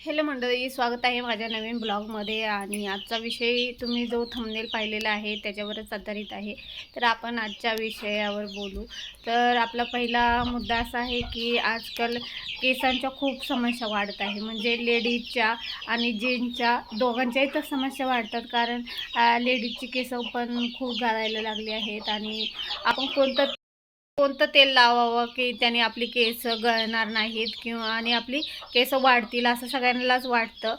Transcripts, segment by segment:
Hello मंडळी स्वागत आहे माझ्या नवीन ब्लॉगमध्ये आणि आजचा विषय तुम्ही जो थंबनेल पाहिलेला आहे त्याच्यावरच आधारित आहे. तर आपण आजच्या विषयावर बोलू. तर आपला पहिला मुद्दा असा आहे की आजकाल केसांच्या खूप समस्या वाढत आहे. म्हणजे लेडीजच्या आणि जेंट्सच्या दोघांच्याही तर समस्या वाढतात कारण लेडीजची केसं पण खूप गाळायला लागली आहेत आणि आपण कोणतं कोणतं तेल लावावं की त्याने आपली केस गळणार नाहीत किंवा आणि आपली केस वाढतील असं सगळ्यांनाच वाटतं.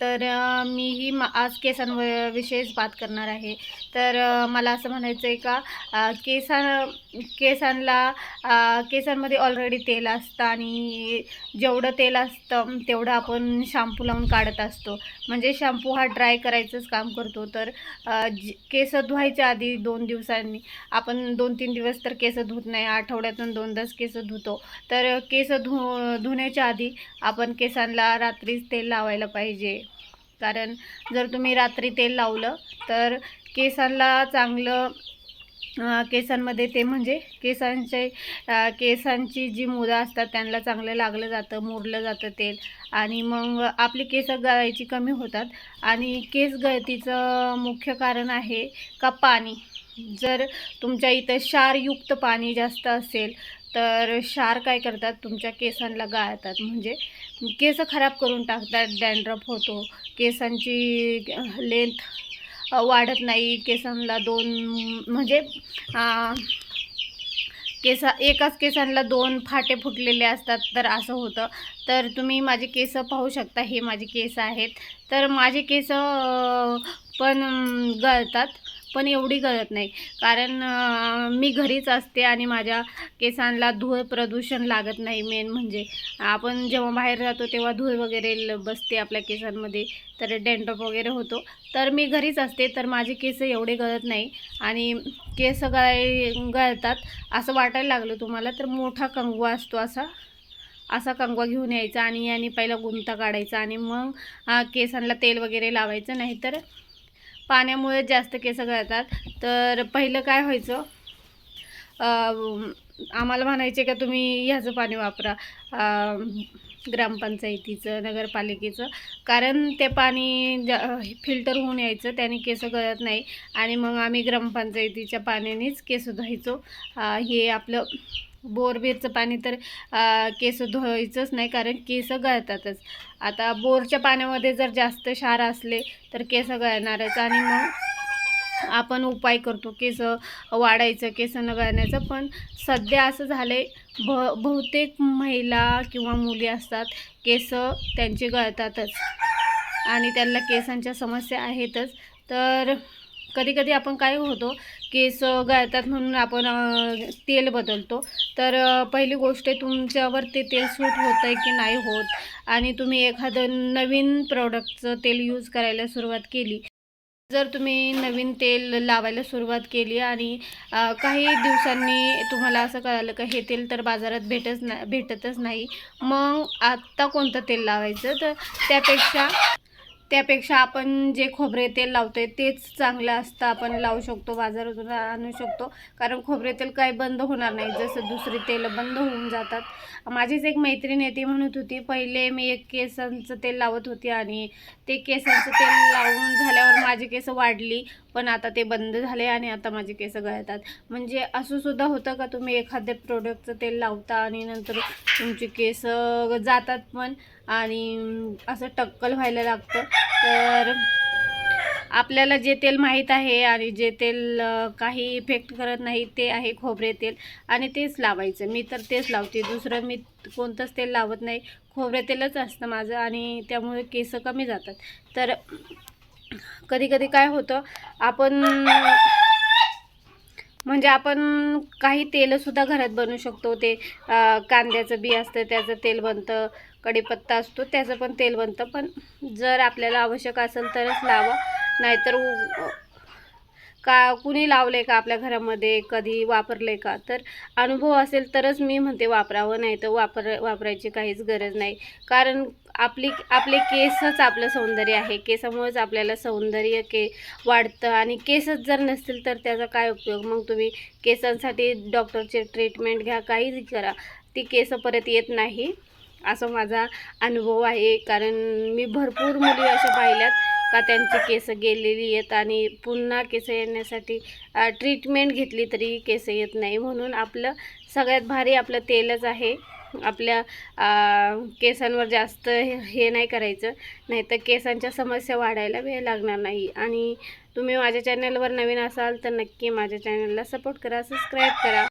तर मीही म आज केसांविषयीच बात करणार आहे. तर मला असं म्हणायचं आहे का केसां केसांला केसांना केसांमध्ये ऑलरेडी तेल असतं आणि जेवढं तेल असतं तेवढं आपण शॅम्पू लावून काढत असतो. म्हणजे शॅम्पू हा ड्राय करायचंच काम करतो. तर जी- केस धुवायच्या आधी दोन दिवसांनी आपण दोन तीन दिवस तर केस धुत नाही. नाही आठवड्यातून दोनदाच केस धुतो. तर केस धु धुण्याच्या आधी आपण केसांना रात्रीच तेल लावायला पाहिजे. कारण जर तुम्ही रात्री तेल लावलं तर केसांना चांगलं केसांमध्ये ते म्हणजे केसांचे केसांची जी मुलं असतात त्यांना चांगलं लागलं जातं मुरलं जातं तेल. आणि मग आपली केस गळायची कमी होतात. आणि केस गळतीचं मुख्य कारण आहे का? पाणी. जर तुमच्या इथं क्षारयुक्त पाणी जास्त असेल तर क्षार काय करतात? तुमच्या केसांना गाळतात. म्हणजे केस खराब करून टाकतात डॅन्ड्रफ होतो. केसांची लेंथ वाढत नाही. केसांना दोन म्हणजे केसा एकाच केसांना दोन फाटे फुटलेले असतात तर असं होतं. तर तुम्ही माझे केस पाहू शकता. हे माझे केस आहेत. तर माझे केस पण गळतात. पण एवढी गळत नाही. कारण मी घरीच असते आणि माझ्या केसांना धूळ प्रदूषण लागत नाही मेन म्हणजे. आपण जेव्हा बाहेर जातो तेव्हा धूळ वगैरे ल- बसते आपल्या केसांमध्ये तर डेंटॉप वगैरे होतो. तर मी घरीच असते तर माझे केस एवढे गळत नाही. आणि केस गळ गळतात असं वाटायला लागलं तुम्हाला तर मोठा कंगवा असतो असा. असा कंगवा घेऊन यायचा आणि याने पहिला गुंता काढायचा आणि मग केसांना तेल वगैरे लावायचं नाही तर पाण्यामुळे जास्त केस गळतात. तर पहिलं काय व्हायचं? आम्हाला म्हणायचे का तुम्ही ह्याचं पाणी वापरा. ग्रामपंचायतीचं नगरपालिकेचं. कारण ते पाणी जा फिल्टर होऊन यायचं त्याने केस गळत नाही. आणि मग आम्ही ग्रामपंचायतीच्या पाण्यानेच केस धुवायचो. हे आपलं बोरबीरचं पाणी तर केस धुवायचंच नाही कारण केस गळतातच. आता बोरच्या पाण्यामध्ये जर जास्त क्षार असले तर केस गळणारच आणि मग आपण उपाय करतो केस वाढायचं केस न गळण्याचं. पण सध्या असं झालं आहे भ बहुतेक महिला किंवा मुली असतात केस त्यांचे गळतातच आणि त्यांना केसांच्या समस्या आहेतच. तर कधी कधी आपण काय होतो केस गळतात म्हणून आपण तेल बदलतो. तर पहिली गोष्ट तुमच्यावर ते तेल सूट होतं आहे की नाही होत? आणि तुम्ही एखादं नवीन प्रोडक्टचं तेल यूज करायला सुरुवात केली. जर तुम्ही नवीन तेल लावायला सुरुवात केली आणि काही दिवसांनी तुम्हाला असं कळालं का हे तेल तर बाजारात भेटच ना भेटतच नाही. मग आत्ता कोणतं तेल लावायचं? तर त्यापेक्षा त्यापेक्षा आपण जे खोबरे तेल लावतोय तेच चांगलं असतं. आपण लावू शकतो बाजारातून आणू शकतो. कारण खोबरे तेल काही बंद होणार नाही. जसं दुसरी तेल बंद होऊन जातात. माझीच एक मैत्रीण येते म्हणत होती पहिले मी एक केसांचं तेल लावत होती आणि ते केसांचं तेल लावून झाल्यावर माझी केस वाढली पण आता ते बंद झाले आणि आता माझे केस गळतात. म्हणजे असं सुद्धा होतं का तुम्ही एखाद्या प्रोडक्टचं तेल लावता आणि नंतर तुमचे केस जातात पण आणि असं टक्कल व्हायला लागतं. तर आपल्याला जे तेल माहीत आहे आणि जे तेल काही इफेक्ट करत नाही ते आहे खोबरे तेल. आणि तेच लावायचं. मी तर तेच लावते. दुसरं मी कोणतंच तेल लावत नाही. खोबरे तेलच असतं माझं आणि त्यामुळे केस कमी जातात. तर कधी कधी काय होतं आपण म्हणजे आपण काही तेलसुद्धा घरात बनवू शकतो. ते कांद्याचं बी असतं त्याचं तेल बनतं कढीपत्ता असतो त्याचं पण तेल बनतं. पण जर आपल्याला आवश्यक असेल तरच लावा नाहीतर का कुणी लावले का आपल्या घरामध्ये कधी वापरले का? तर अनुभव असेल तरच मी म्हणते वापरावं नाही तर वापर वापरायची काहीच गरज नाही. कारण आपली आपले केसच आपलं सौंदर्य आहे. केसामुळेच आपल्याला सौंदर्य के वाढतं. आणि केसच जर नसतील तर त्याचा काय उपयोग? मग तुम्ही केसांसाठी डॉक्टरचे ट्रीटमेंट घ्या काहीच करा. ती केस परत येत नाही. असं माझा अनुभव आहे. कारण मी भरपूर मुली अशा पाहिल्यात. का त्यांची केस गेलेली आहेत आणि पुन्हा केस येण्यासाठी ट्रीटमेंट घेतली तरी केस येत नाही. म्हणून आपलं सगळ्यात भारी आपलं तेलच आहे. आपल्या केसांवर जास्त हे हे नाही करायचं. नाही तर केसांच्या समस्या वाढायला वेळ लागणार नाही. आणि तुम्ही माझ्या चॅनलवर नवीन असाल तर नक्की माझ्या चॅनलला सपोर्ट करा सबस्क्राईब करा.